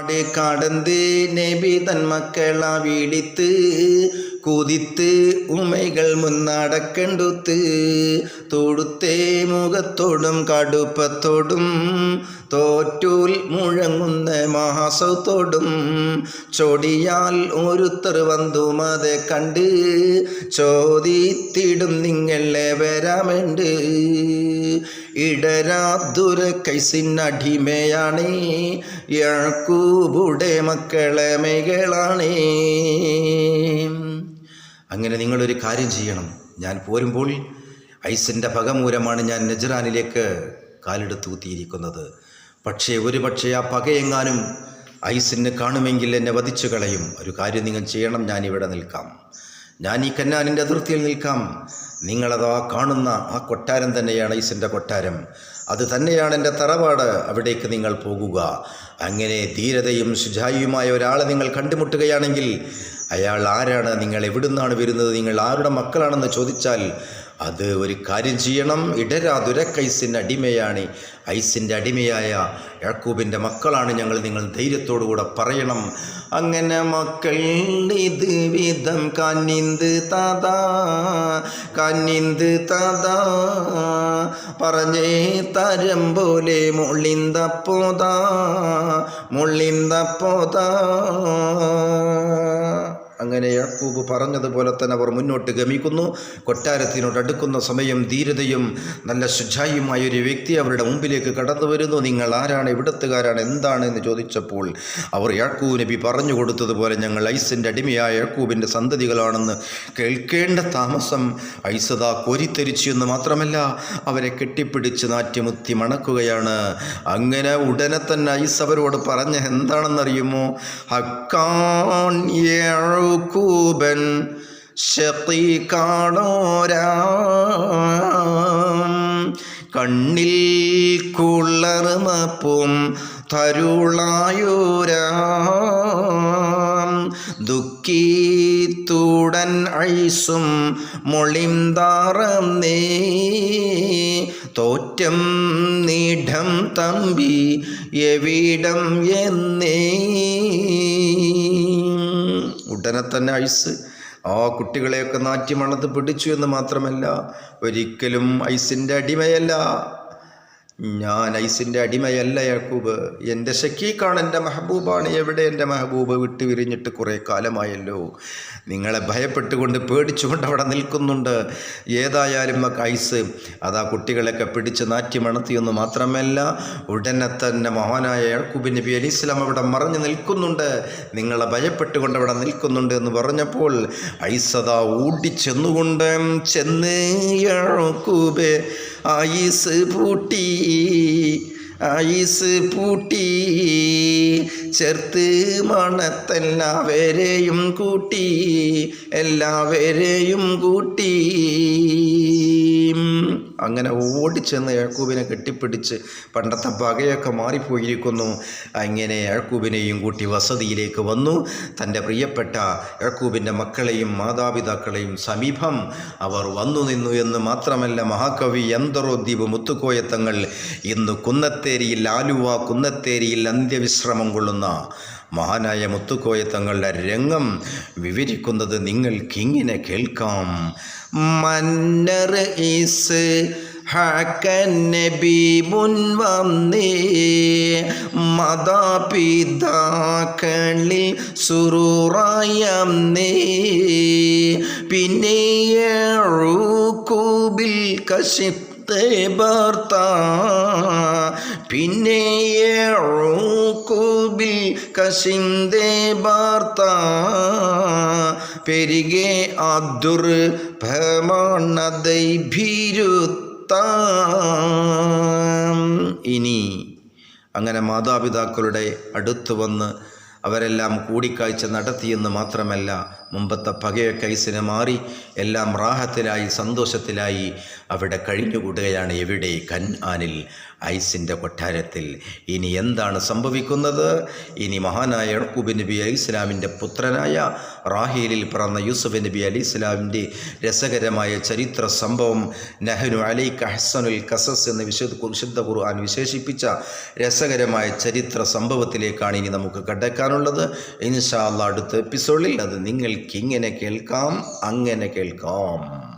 പാട് കടந்து നബി തൻ മക്കള വീടിത്ത് കുതിത്ത് ഉമൈകൾ മുന്നടക്കണ്ടുത്ത്. തൊടുത്തേ മുഖത്തോടും കടുപ്പത്തോടും തോറ്റൂൽ മുഴങ്ങുന്ന മഹാസൗത്തോടും ചൊടിയാൽ ഒരുത്തർ വന്നു മതെ കണ്ട് ചോദിത്തിടും നിങ്ങളെ വരാമുണ്ട് ഇടരാതുര കൈസിനടിമയാണേ യാക്കൂബുടെ മക്കളെ മേകളാണേ. അങ്ങനെ നിങ്ങളൊരു കാര്യം ചെയ്യണം. ഞാൻ പോരുമ്പോൾ ഐസിന്റെ പകമൂലമാണ് ഞാൻ നജറാനിലേക്ക് കാലെടുത്ത് കുത്തിയിരിക്കുന്നത് പക്ഷേ ഒരു പക്ഷേ ആ പകയെങ്ങാനും ഐസിന് കാണുമെങ്കിൽ എന്നെ വധിച്ചു കളയും. ഒരു കാര്യം നിങ്ങൾ ചെയ്യണം ഞാനിവിടെ നിൽക്കാം. ഞാൻ ഈ കന്നാനിന്റെ അതിർത്തിയിൽ നിൽക്കാം. നിങ്ങളതാ കാണുന്ന ആ കൊട്ടാരം തന്നെയാണ് ഐസിന്റെ കൊട്ടാരം. അത് തന്നെയാണ് എന്റെ തറവാട്. അവിടേക്ക് നിങ്ങൾ പോകുക. അങ്ങനെ ധീരതയും ശുചായിയുമായ ഒരാളെ നിങ്ങൾ കണ്ടുമുട്ടുകയാണെങ്കിൽ അയാൾ ആരാണ്? നിങ്ങൾ എവിടുന്നാണ് വരുന്നത്? നിങ്ങൾ ആരുടെ മക്കളാണെന്ന് ചോദിച്ചാൽ അത് ഒരു കാര്യം ചെയ്യണം. ഇടരാ ഇടരാതുരക്കൈസിന്റെ അടിമയാണ്. ഐസിന്റെ അടിമയായ യാക്കൂബിന്റെ മക്കളാണ് ഞങ്ങൾ നിങ്ങൾ ധൈര്യത്തോടുകൂടെ പറയണം. അങ്ങനെ മക്കൾ ഇത് വിധം കന്നിന്ത് താതാ കന്നിന്ത് താതാ. പറഞ്ഞേ തരം പോലെ മുള്ളിന്തപ്പോതാ മുള്ളിന്തപ്പോതാ അങ്ങനെ യാക്കൂബ് പറഞ്ഞതുപോലെ തന്നെ അവർ മുന്നോട്ട് ഗമിക്കുന്നു. കൊട്ടാരത്തിനോട് അടുക്കുന്ന സമയം ധീരതയും നല്ല ശുചായുമായ ഒരു വ്യക്തി അവരുടെ മുമ്പിലേക്ക് കടന്നു വരുന്നു. നിങ്ങൾ ആരാണ്? ഇവിടത്തുകാരാണ്? എന്താണ്? എന്ന് ചോദിച്ചപ്പോൾ അവർ യാക്കൂബ് നബി പറഞ്ഞു കൊടുത്തതുപോലെ ഞങ്ങൾ ഐസിന്റെ അടിമയായ യാക്കൂബിന്റെ സന്തതികളാണെന്ന് കേൾക്കേണ്ട താമസം ഐസദ കോരിത്തെരിച്ചു എന്ന് മാത്രമല്ല അവരെ കെട്ടിപ്പിടിച്ച് നാറ്റ്യമുത്തി മണക്കുകയാണ്. അങ്ങനെ ഉടനെ തന്നെ ഐസ് അവരോട് പറഞ്ഞ എന്താണെന്നറിയുമോ? ഹക്കാൻ യഴൂബൻ ഷീക്കാണോരാം കണ്ണിൽ കുളർമപ്പും തരുളായൂരാം. ദുഃഖീത്തുടൻ ഐസും മൊളിന്താറം നേ. തോറ്റം നീഢം തമ്പി എവിടം എന്നേ. ഉടനെ തന്നെ ഐസ്. ആ കുട്ടികളെയൊക്കെ നാറ്റി മണത്ത് പിടിച്ചു എന്ന് മാത്രമല്ല ഒരിക്കലും ഐസിന്റെ അടിമയല്ല. ഞാൻ ഐസിന്റെ അടിമയല്ല യാക്കൂബ്. എന്റെ ഷക്കീക്കാണ് എന്റെ മെഹബൂബാണ് എവിടെ എന്റെ മെഹബൂബ് വിട്ടു വിരിഞ്ഞിട്ട് കുറേ കാലമായല്ലോ. നിങ്ങളെ ഭയപ്പെട്ടുകൊണ്ട് പേടിച്ചുകൊണ്ട് അവിടെ നിൽക്കുന്നുണ്ട്. ഏതായാലും ഐസ് അതാ കുട്ടികളെയൊക്കെ പിടിച്ച് നാറ്റി മണത്തിയെന്ന് മാത്രമല്ല ഉടനെ തന്നെ മഹാനായ യാക്കൂബ് നബി അലി ഇസ്ലാം അവിടെ മറഞ്ഞു നിൽക്കുന്നുണ്ട്. നിങ്ങളെ ഭയപ്പെട്ടുകൊണ്ട് അവിടെ നിൽക്കുന്നുണ്ട് എന്ന് പറഞ്ഞപ്പോൾ ഐസ് അതാ ഓടിച്ചെന്നുകൊണ്ട് ചെന്ന് യാക്കൂബ് ആയിസ് പൂട്ടി ആയിസ് പൂട്ടി. ചേർത്ത് മണത്തെല്ലാവരെയും കൂട്ടി. എല്ലാവരെയും കൂട്ടി. അങ്ങനെ ഓടിച്ചെന്ന് യാക്കൂബിനെ കെട്ടിപ്പിടിച്ച് പണ്ടത്തെ പകയൊക്കെ മാറിപ്പോയിരിക്കുന്നു. അങ്ങനെ യാക്കൂബിനെയും കൂട്ടി വസതിയിലേക്ക് വന്നു. തന്റെ പ്രിയപ്പെട്ട യാക്കൂബിന്റെ മക്കളെയും മാതാപിതാക്കളെയും സമീപം അവർ വന്നു നിന്നു എന്ന് മാത്രമല്ല മഹാകവി എന്തറോദ്വീപ് മുത്തുക്കോയത്തങ്ങൾ ഇന്ന് കുന്നത്തേരിയിൽ ആലുവ കുന്നത്തേരിയിൽ അന്ത്യവിശ്രമം കൊള്ളുന്ന മഹാനായ മുത്തുക്കോയത്തങ്ങളുടെ രംഗം വിവരിക്കുന്നത് നിങ്ങൾക്കിങ്ങനെ കേൾക്കാം. മന്നർ ഈസ് നബി മുൻ വന്നേ. മതാപിതാക്കളിൽ സുറൂറായം നേ. പിന്നെ കശിപ്പ് ഭർത്ത പിന്നെ കൂബിൽ കസിന്തേ ഭർത്ത പെരികെ അദുർ ഭമാണതൈ ഭീരുത്ത. ഇനി അങ്ങനെ മാതാപിതാക്കളുടെ അടുത്ത് വന്ന് അവരെല്ലാം കൂടിക്കാഴ്ച നടത്തിയെന്ന് മാത്രമല്ല മുമ്പത്തെ പകയൊക്കെ ഐസിന് മാറി എല്ലാം റാഹത്തിലായി സന്തോഷത്തിലായി അവിടെ കഴിഞ്ഞുകൂടുകയാണ് എവിടെ? കൻ ആനിൽ ഐസിന്റെ കൊട്ടാരത്തിൽ. ഇനി എന്താണ് സംഭവിക്കുന്നത്? ഇനി മഹാനായ എണക്കുബ് നബി അലി ഇസ്ലാമിന്റെ പുത്രനായ റാഹീലിൽ പിറന്ന യൂസുഫ് നബി അലി ഇസ്ലാമിന്റെ രസകരമായ ചരിത്ര സംഭവം നഹനു അലി ഹസനുൽ കസസ് എന്ന് വിശുദ്ധ വിശുദ്ധ ഖുർആൻ വിശേഷിപ്പിച്ച രസകരമായ ചരിത്ര സംഭവത്തിലേക്കാണ് ഇനി നമുക്ക് കടക്കാനുള്ളത്. ഇൻഷാ അള്ളാ അടുത്ത എപ്പിസോഡിൽ അത് നിങ്ങൾക്ക് ഇങ്ങനെ കേൾക്കാം അങ്ങനെ കേൾക്കാം.